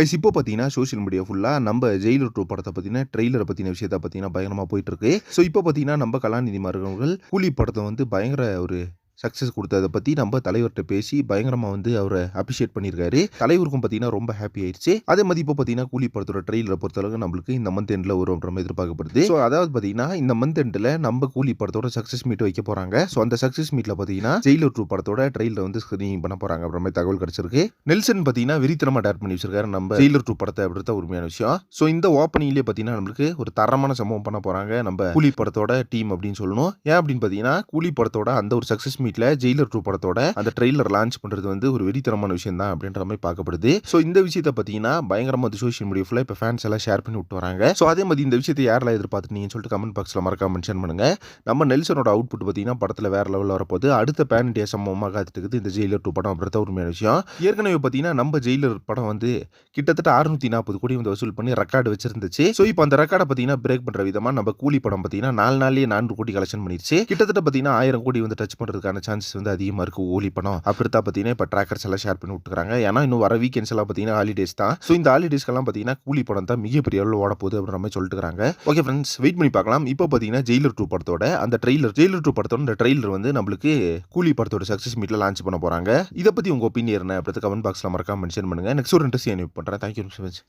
Guys இப்போ பார்த்தீங்கன்னா social media ஃபுல்லாக நம்ம ஜெயிலர் டூ படத்தை பற்றின ட்ரெய்லரை பற்றின விஷயத்தை பார்த்தீங்கன்னா பயங்கரமாக போயிட்டு இருக்கு. ஸோ இப்போ பார்த்தீங்கன்னா நம்ம கலாநிதி மாறன் கூலி படத்தை வந்து பயங்கர ஒரு சக்ஸஸ் கொடுத்ததை பற்றி நம்ம தலைவர்கிட்ட பேசி பயங்கரமாக வந்து அவரை அப்ரிஷியேட் பண்ணியிருக்காரு. தலைவருக்கும் பார்த்தீங்கன்னா ரொம்ப ஹாப்பி ஆயிடுச்சு. அதே மாதிரி இப்போ பார்த்தீங்கன்னா கூலி படத்தோட ட்ரெயிலர் பொறுத்தளவுக்கு நம்மளுக்கு இந்த மந்த் எண்டில் வரும் நம்ம எதிர்பார்க்கப்படுது. ஸோ அதாவது பார்த்தீங்கன்னா இந்த மந்த் எண்டில் நம்ம கூலி படத்தோட சக்ஸஸ் மீட் வைக்க போகிறாங்க ஸோ அந்த சக்ஸஸ் மீட்டில் பார்த்தீங்கன்னா ஜெயிலர் டூ படத்தோட ட்ரெயிலர் வந்து ஸ்க்ரீனிங் பண்ண போகிறாங்க அப்புறமே மாதிரி தகவல் கிடச்சிருக்கு. நெல்சன் பார்த்தீங்கன்னா விரித்தனமாக டேட் பண்ணி வச்சிருக்காரு நம்ம ஜெயிலர் டூ படத்தை அப்படின்றத உண்மையான விஷயம். ஸோ இந்த ஓப்பனிங்லேயே பார்த்தீங்கன்னா நம்மளுக்கு ஒரு தரமான சம்பவம் பண்ண போகிறாங்க நம்ம கூலி படத்தோட டீம் அப்படின்னு சொல்லணும். ஏன் அப்படின்னு பார்த்தீங்கன்னா கூலி படத்தோட அந்த ஒரு சக்ஸஸ் வீட்டில் ஜெயிலர் டூ படத்தோட அந்த ட்ரெய்லர் லான்ச் பண்ணுறது வந்து ஒரு வெறித்தனமான விஷயம் தான் அப்படின்ற மாதிரி பார்க்கப்படுது. ஸோ இந்த விஷயத்தை பார்த்தீங்கன்னா பயங்கரமாக வந்து சோஷியல் மீடியா ஃபுல்லாக இப்போ ஃபேன்ஸ் எல்லாம் ஷேர் பண்ணி விட்டு வராங்க. ஸோ அதே மாதிரி இந்த விஷயத்தை யாரெல்லாம் எதிர்பார்த்துனீங்கன்னு சொல்லிட்டு கமெண்ட் பாக்ஸில் மறக்காம மென்ஷன் பண்ணுங்க. நம்ம நெல்சனோட அவுட்புட் பார்த்தீங்கன்னா படத்தில் வேற லெவலில் வரப்போது அடுத்த பேன் இண்டியா சம்பவமாக காத்துட்டு இருக்குது இந்த ஜெயிலர் டூ படம் அப்படின்றத உண்மையான விஷயம். ஏற்கனவே பார்த்தீங்கன்னா நம்ம ஜெயிலர் படம் வந்து கிட்டத்தட்ட அறுநூத்தி நாற்பது கோடி வந்து வசூல் பண்ணி ரெக்கார்டு வச்சிருந்துச்சு. ஸோ இப்போ அந்த ரெக்கார்டை பார்த்தீங்கன்னா பிரேக் பண்ணுற விதமாக நம்ம கூலி படம் பார்த்தீங்கன்னா நாலு நாள்லேயே நானூறு கோடி கலெக்ஷன் பண்ணிருச்சு. கிட்டத்தட்ட பார்த்தீங்கன்னா ஆயிரம் கோடி வந்து டச் பண்ணுறதுக்கான சான்சஸ் வந்து அதிகமாக இருக்கு. பணம் படம் தான் பார்த்தீங்கன்னா இப்போ ட்ராக்கர்ஸ் எல்லாம் ஷேர் பண்ணி விட்டுருக்காங்க. ஏன்னா இன்னும் வர வீக்கெண்ட்ஸ் எல்லாம் பார்த்தீங்கன்னா ஹாலிடேஸ் தான். ஸோ இந்த ஹாலிடேஸ்க்கெல்லாம் பார்த்தீங்கன்னா கூலி படம் தான் மிகப்பெரிய அளவில் ஓட போகுது அப்படின்ற மாதிரி சொல்லிட்டு இருக்காங்க ஓகே ஃப்ரெண்ட்ஸ் வெயிட் பண்ணி பார்க்கலாம். இப்போ பார்த்தீங்கன்னா ஜெயிலர் டூ படத்தோட அந்த ட்ரெய்லர் ஜெயிலர் டூ படத்தோட இந்த ட்ரெய்லர் வந்து நம்மளுக்கு கூலி படத்தோட சக்ஸஸ் மீட்டில் லான்ச் பண்ண போகிறாங்க இதை பற்றி உங்கள் ஒப்பீனியன் என்ன? அப்படின்றது கமெண்ட் பாக்ஸில் மறக்காம மென்ஷன் பண்ணுங்கள் நெக்ஸ்ட் ஒரு இன்ட்ரெஸ்ட் பண்ணுறேன் தேங்க்யூ ஸோ மச்